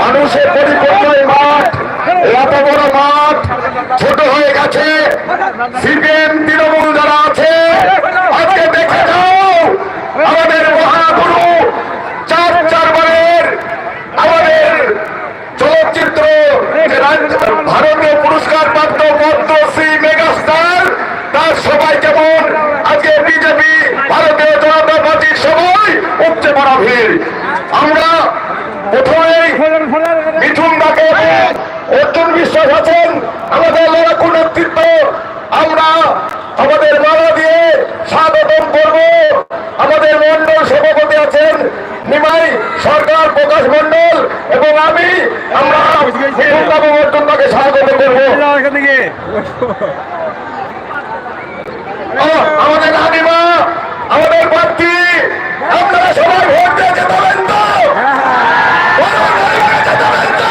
মানুষের পরিপূর্ণ মাঠ ছোট হয়ে গেছে। সিপিএম তৃণমূল যারা আছে, আজকে দেখে যাও, আমাদের মহাগুরু চার চারবারের আমাদের চলচ্চিত্র যে রাজ্য- ভারতীয় পুরস্কার প্রাপ্ত পদ্মশ্রী মেগাস্টার তার সবাই যেমন আজকে বিজেপি ভারতীয় জনতা পার্টির সবাই উপচে পড়া ভিড়। আমরা প্রথমেই অর্জুন বিশ্বাস আছেন, আমাদের লড়াকু নেতৃত্ব। আমরা আমাদের মালা দিয়ে করব। আমাদের মন্ডল সভাপতি আছেন নিমাই সরকার প্রকাশ মন্ডল এবং আমি, আমরা স্বাগত আমাদের আমাদের প্রার্থী আপনারা সবাই ভোট দিয়ে যেতে তো বলুন, রানীমাকে জেতাবেন তো?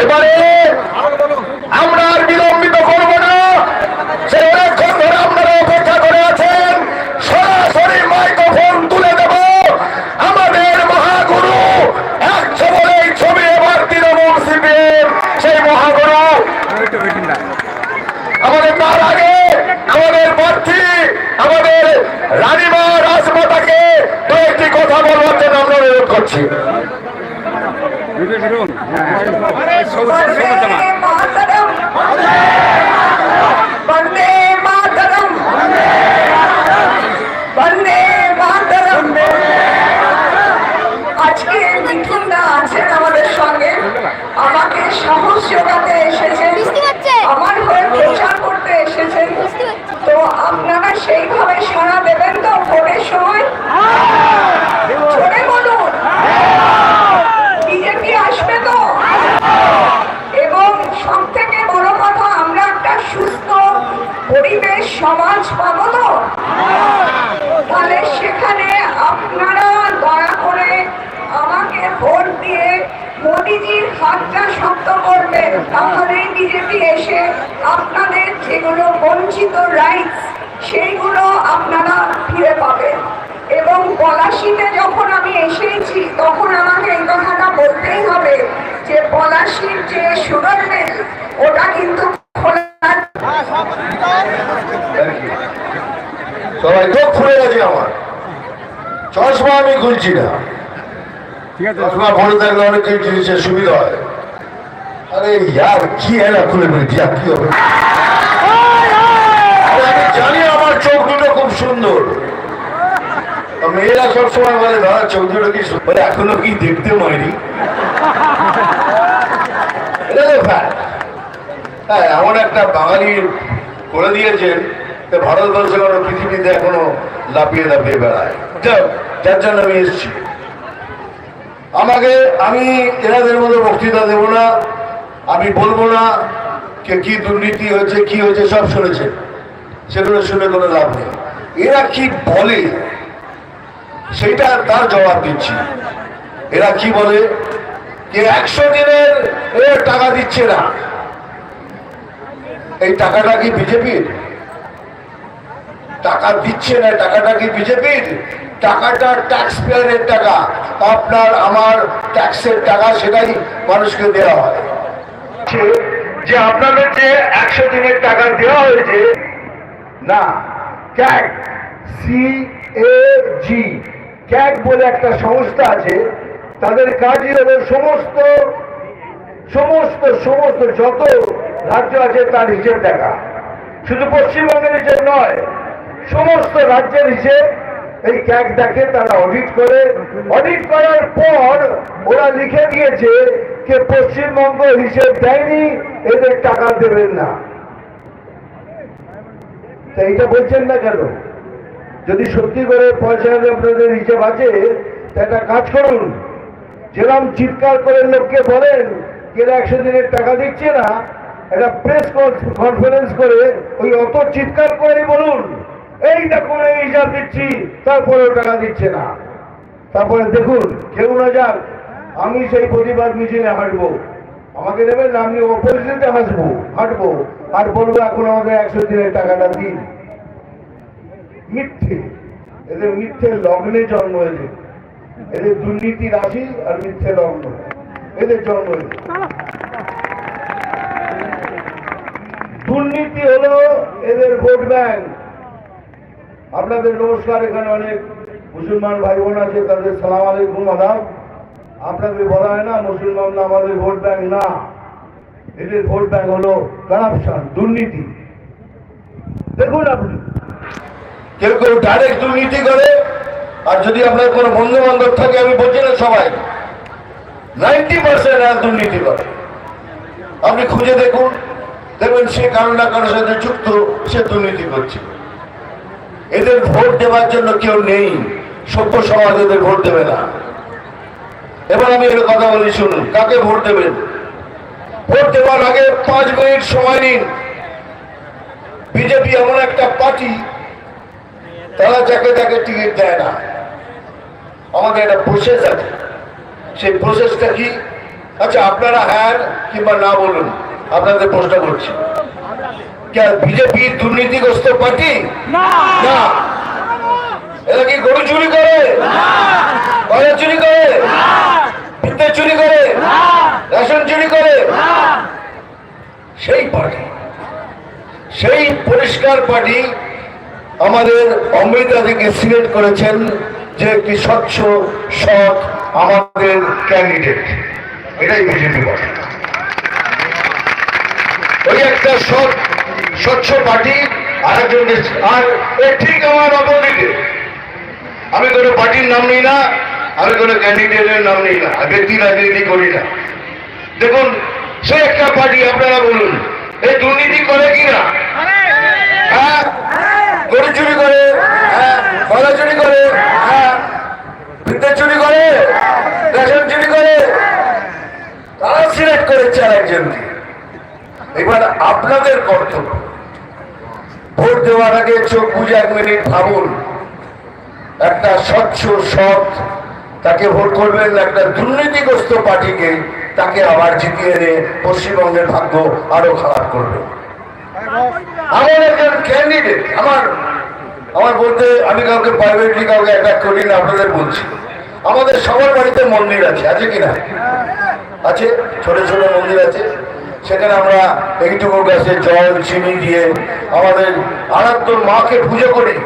এবারে আমরা আর বিলম্বিত করব না সে অনেকক্ষণ ধরে আপনারা অপেক্ষা করে আছেন সরাসরি মাইক্রোফোন তুলে দেব আমাদের মহাগুরু একশো বলে এই ছবি এবার তৃণমূল সিপিএম মহাগুরু আমাদের তার আগে আমাদের প্রার্থী আমাদের রানীমা রাজমাতাকে দু একটি কথা বলবার জন্য আমরা অনুরোধ করছি। वंदे বঞ্চিত রাইটস সেইগুলো আপনারা ফিরে পাবেন। এবং পলাশিতে যখন আমি এসেছি তখন আমাকে এই কথাটা বলতেই হবে যে পলাশির যে সুগার মিল ওটা কিন্তু সবাই চোখ খুলে গেছে আমার। চশমা আমি খুলছি না। চশমা ভরে থাকলে অনেক জিনিসের সুবিধা হয়। আরে ইয়ার কি এরা খুলে ফেলেছি? আর কি হবে? জানি আমার চোখ দুটো খুব সুন্দর। মেয়েরা সবসময় বলে দাদা চোখ দুটো কি বলে, এখনও কি দেখতে এটা হ্যাঁ এমন একটা বাঙালি করে দিয়েছেন যে ভারতবর্ষে কোনো পৃথিবীতে এখনও লাফিয়ে লাফিয়ে বেড়ায়। যার জন্য আমি এসেছি। আমাকে আমি এনাদের মতো বক্তৃতা দেব না আমি বলব না কে কি দুর্নীতি হয়েছে কি হয়েছে সব শুনেছেন। সেগুলো শুনে কোনো লাভ নেই। এরা কি বলে সেটা তার জবাব দিচ্ছি। এরা কি বলে, যে একশো দিনের টাকা দিচ্ছে না। এই টাকাটা কি বিজেপির? টাকা দিচ্ছে না, টাকাটা কি বিজেপির? টাকাটা ট্যাক্স পেয়ারের টাকা। আপনার, আমার ট্যাক্সের টাকা সেটাই মানুষকে দেওয়া হয়। যে আপনাদের যে একশো দিনের টাকা দেওয়া হয়েছে না CAG C A G CAG বলে একটা সংস্থা আছে, তাদের কাজই হলো সমস্ত সমস্ত সমস্ত যত রাজ্য আছে তার হিসেব দেখা। শুধু পশ্চিমবঙ্গের হিসেব নয়, সমস্ত রাজ্যের হিসেব এই ক্যাগ দেখে তারা অডিট করে। অডিট করার পর ওরা লিখে দিয়েছে যে পশ্চিমবঙ্গ হিসেব দেয়নি, এদের টাকা দেবেন না। তা এইটা বলছেন না কেন? যদি সত্যি করে পয়সা আপনাদের হিসেব আছে তা একটা কাজ করুন। যেরকম চিৎকার করে লোককে বলেন এরা একশো দিনের টাকা দিচ্ছে না একটা প্রেস কনফারেন্স করে ওই অত চিৎকার করে বলুন এই দেখুন এই হিসাব দিচ্ছি তারপরেও টাকা দিচ্ছে না। তারপরে দেখুন কেউ না যাক আমি সেই প্রতিবাদ মিছিলে হাঁটবো। আমাকে দেবেন না, আমি অপোজিটে হাসবো হাঁটবো। আর বলব এখন আমাদের একশো দিনের টাকাটা দিন। মিথ্যে। এদের মিথ্যে লগ্নে জন্ম এদের। এদের দুর্নীতি রাশি আর মিথ্যে লগ্ন। এদের জন্ম এদের। দুর্নীতি হলো এদের ভোট ব্যাংক। আপনাদের নমস্কার, এখানে অনেক মুসলমান ভাই বোন আছে, তাদের সালাম আলাইকুম, আদাব। আপনাদের বলা হয় না মুসলমান আমাদের ভোট ব্যাংক না। এদের ভোট ব্যাংক হলো কারাপশন দুর্নীতি। দেখুন আপনি। কেউ কেউ ডাইরেক্ট দুর্নীতি করে, আর যদি আপনার কোনো বন্ধু বান্ধব থাকে, আমি বলছি না সবাই। নাইনটি পার্সেন্ট দুর্নীতি করে। আপনি খুঁজে দেখুন, দেখবেন সে কারও না কারোর সাথে যুক্ত, সে দুর্নীতি করছে। এদের ভোট দেওয়ার জন্য কেউ নেই। সভ্য সমাজ এদের ভোট দেবে না। এবার আমি এর কথা বলি, শুনুন, কাকে ভোট দেবেন? ভোট দেওয়ার আগে পাঁচ মিনিট সময় নিন। বিজেপি এমন একটা পার্টি তারা যাকে যাকে টিকিট দেয় না। আমাদের একটা প্রসেস আছে। সেই প্রসেসটা কি? আচ্ছা আপনারা হ্যাঁ কিংবা না বলুন আপনাদের প্রশ্ন করছি। বিজেপি দুর্নীতিগ্রস্ত পার্টি? না। এরা কি গরু চুরি করে? কয়লা চুরি করে? বিদ্যুৎ চুরি করে রেশন চুরি করে সেই পার্টি। সেই পরিষ্কার পার্টি আমাদের অমৃতা থেকে সিলেক্ট করেছেন যে একটি স্বচ্ছ সৎ আমাদের ক্যান্ডিডেট এটাই বিজেপি পার্টি। ওই একটা সৎ স্বচ্ছ পার্টি আরেকজন আর এ ঠিক আমার অপোজিটে। আমি কোনো পার্টির নাম নিই না। আমি কোনো ক্যান্ডিডেটের নাম নিই না ব্যক্তি রাজনীতি করি না। দেখুন, সে একটা পার্টি, আপনারা বলুন এই দুর্নীতি করে কি না? হ্যাঁ গরু চুরি করে হ্যাঁ কয়লা চুরি করে হ্যাঁ বিদ্যুৎ চুরি করে, রেশন চুরি করে, তারা সিলেক্ট করেছে আরেকজনকে। এবার আপনাদের কর্তব্য, ভোট দেওয়ার আগে চোখ বুঝে এক মিনিট ভাবুন, একটা স্বচ্ছ সৎ তাকে ভোট করবেন একটা দুর্নীতিগ্রস্ত পার্টিকে, তাকে আবার জিতিয়ে এনে পশ্চিমবঙ্গের ভাগ্য আরও খারাপ করবে। আমার একজন ক্যান্ডিডেট আমার আমার বলতে আমি কাউকে প্রাইভেটলি কাউকে অ্যাটাক করি না, আপনাদের বলছি। আমাদের সবার বাড়িতে মন্দির আছে আছে কিনা আছে, ছোট ছোট মন্দির আছে। সেখানে আমরা এইটুকু গাছে জল, চিনি দিয়ে আমাদের আরাধ্য মাকে পুজো করি।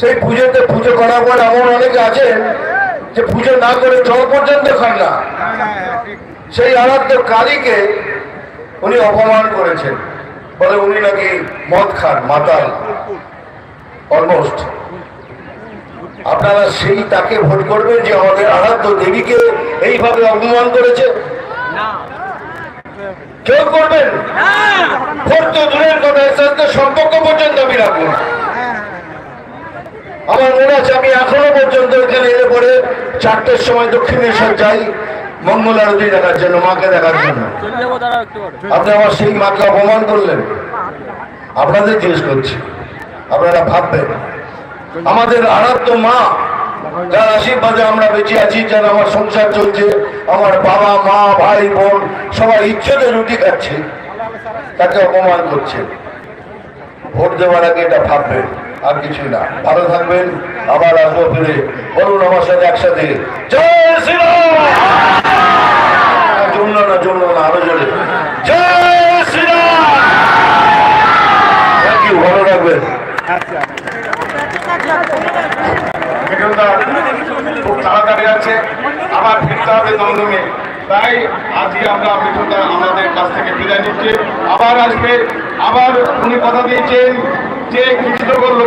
সেই পুজোতে পুজো করার পর এমন অনেকে আছেন যে পুজো না করে জল পর্যন্ত খান না। সেই আরাধ্য কালীকে উনি অপমান করেছেন। বলে উনি নাকি মদ খান মাতাল। অলমোস্ট আপনারা সেই তাকে ভোট করবেন যে আমাদের আরাধ্য দেবীকে এইভাবে অপমান করেছে? কেউ করবেন? ভোট তো দূরের কথা সম্পর্ক পর্যন্ত আমি রাখব না। আছে, আমি এখনও পর্যন্ত এখানে এলে পরে চারটের সময় দক্ষিণেশ্বর যাই, মঙ্গল আরতি দেখার জন্য, মাকে দেখার জন্য। আপনি আমার সেই মাকে অপমান করলেন। আপনাদের জিজ্ঞেস করছি, আপনারা ভাববেন। আমাদের আরাধ্য মা, যার আশীর্বাদে আমরা বেঁচে আছি যার আমার সংসার চলছে, আমার বাবা, মা, ভাই, বোন, সবাই ইচ্ছতে রুটি খাচ্ছে, তাকে অপমান করছে। ভোট দেওয়ার আগে এটা ভাববেন। আর কিছুই না। ভালো থাকবেন, আবার আসব ফিরে। বলুন আমার সাথে একসাথে। জয় না, জমলো না, আরও জোরে। জয় থ্যাংক ইউ ভালো রাখবেন খুব তাড়াতাড়ি আছে, আবার ফিরতে হবে দমদমে। তাই আজকে আমরা মিঠুনদা আমাদের কাছ থেকে বিদায় নিচ্ছি। আবার আসবে, আবার উনি কথা দিয়েছেন। যে ঘোষিত করল